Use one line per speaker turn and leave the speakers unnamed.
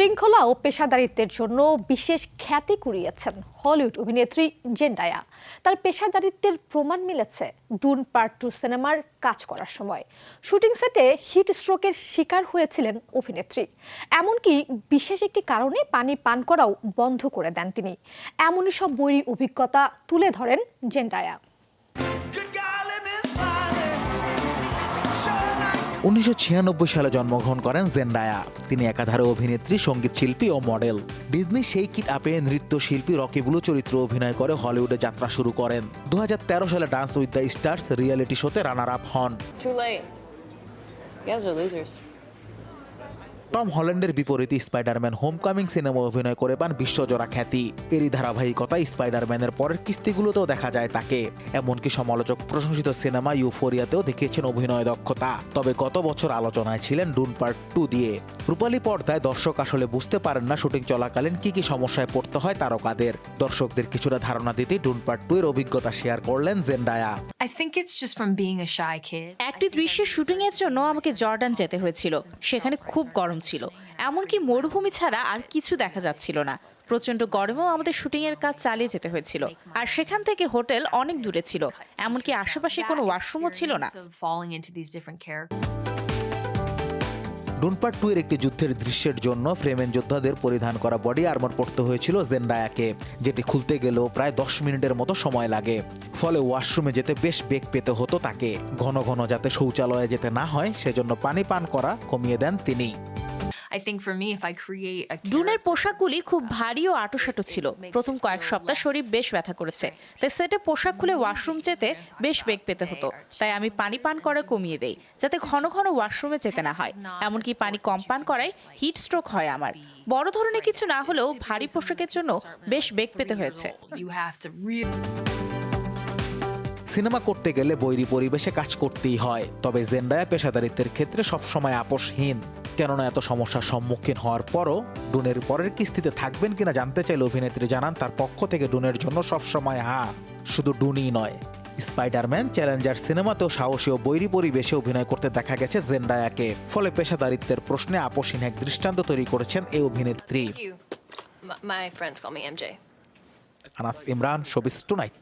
শৃঙ্খলা ও পেশাদারিত্বের জন্য বিশেষ খ্যাতি কুড়িয়েছেন হলিউড অভিনেত্রী জেন্ডায়া। তার পেশাদারিত্বের প্রমাণ মিলেছে ডুন পার্ট টু সিনেমার কাজ করার সময়। শুটিং সেটে হিট স্ট্রোকের শিকার হয়েছিলেন অভিনেত্রী। এমনকি বিশেষ একটি কারণে পানি পান করাও বন্ধ করে দেন তিনি। এমনই সব বৈরী অভিজ্ঞতা তুলে ধরেন জেন্ডায়া।
উনিশশো ছিয়ানব্বই সালে জন্মগ্রহণ করেন জেন্ডায়া। তিনি একাধারে অভিনেত্রী সংগীত শিল্পী ও মডেল। ডিজনি সেই কিট আপে নৃত্যশিল্পী রকি ব্লু চরিত্র অভিনয় করে হলিউডে যাত্রা শুরু করেন। দু হাজার তেরো সালে dance with the stars reality শোতে রানার আপ হন। টম হল্যান্ডের বিপরীতে স্পাইডারম্যান হোমকামিং সিনেমা অভিনয় করে পান বিশ্বজোড়া খ্যাতি। এরই ধারাবাহিকতায় স্পাইডারম্যানের পরের কিস্তিগুলোতেও দেখা যায় তাকে। এমনকি সমালোচক প্রশংসিত সিনেমা ইউফোরিয়াতেও দেখিয়েছেন অভিনয় দক্ষতা। তবে গত বছর আলোচনায় ছিলেন ডুন পার্ট টু দিয়ে। রূপালী পর্দায় দর্শক আসলে বুঝতে পারেন না শুটিং চলাকালীন কি কি সমস্যায় পড়তে হয় তারকাদের। দর্শকদের কিছুটা ধারণা দিতে ডুন পার্ট টু এর অভিজ্ঞতা শেয়ার করলেন জেন্ডায়া.
একটি দৃশ্যের শুটিং এর জন্য আমাকে জর্ডান যেতে হয়েছিল। সেখানে খুব গরম ছিল। এমনকি মরুভূমি ছাড়া আর কিছু দেখা যাচ্ছিল না। প্রচণ্ড গরমেও আমাদের শুটিং এর কাজ চালিয়ে যেতে হয়েছিল। আর সেখান থেকে হোটেল অনেক দূরে ছিল। এমনকি আশেপাশে কোনো ওয়াশরুমও ছিল না।
ডুনপার্ট টু এর একটি যুদ্ধের দৃশ্যের জন্য ফ্রেমেন যোদ্ধাদের পরিধান করা বডি আর্মার পড়তে হয়েছিল জেন্ডায়াকে, যেটি খুলতে গেলেও প্রায় দশ মিনিটের মতো সময় লাগে। ফলে ওয়াশরুমে যেতে বেশ বেগ পেতে হতো তাকে। ঘন ঘন যাতে শৌচালয়ে যেতে না হয়, সেজন্য পানি পান করা কমিয়ে দেন তিনি।
ড্রুনের
character-
পোশাকগুলি খুব ভারী ও আটোসাটো ছিল। প্রথম কয়েক সপ্তাহ শরীর বেশ ব্যথা করেছে। তাই সেটে পোশাক খুলে ওয়াশরুম যেতে বেশ বেগ পেতে হতো। তাই আমি পানি পান করা কমিয়ে দেই। যাতে ঘন ঘন ওয়াশরুমে যেতে না হয়। এমনকি পানি কম পান করায় হিট স্ট্রোক হয় আমার। বড় ধরনের কিছু না হলেও ভারী পোশাকের জন্য বেশ বেগ পেতে হয়েছে।
সিনেমা করতে গেলে বৈরী পরিবেশে কাজ করতেই হয়। তবে জেন্ডায়া পেশাদারিত্বের ক্ষেত্রে সবসময় আপোষহীন। কেননা এত সমস্যার সম্মুখীন হওয়ার পরও ডুনের পরের কিস্তিতে থাকবেন কিনা জানতে চাইলে অভিনেত্রী জানান তার পক্ষ থেকে ডুনের জন্য সবসময় হা শুধু ডুনই নয়। স্পাইডারম্যান চ্যালেঞ্জার সিনেমাতেও সাহসী ও বৈরী পরিবেশে অভিনয় করতে দেখা গেছে জেন্ডায়াকে। ফলে পেশাদারিত্বের প্রশ্নে আপোষহীন এক দৃষ্টান্ত তৈরি করেছেন এই অভিনেত্রী. Anas Imran showbiz tonight.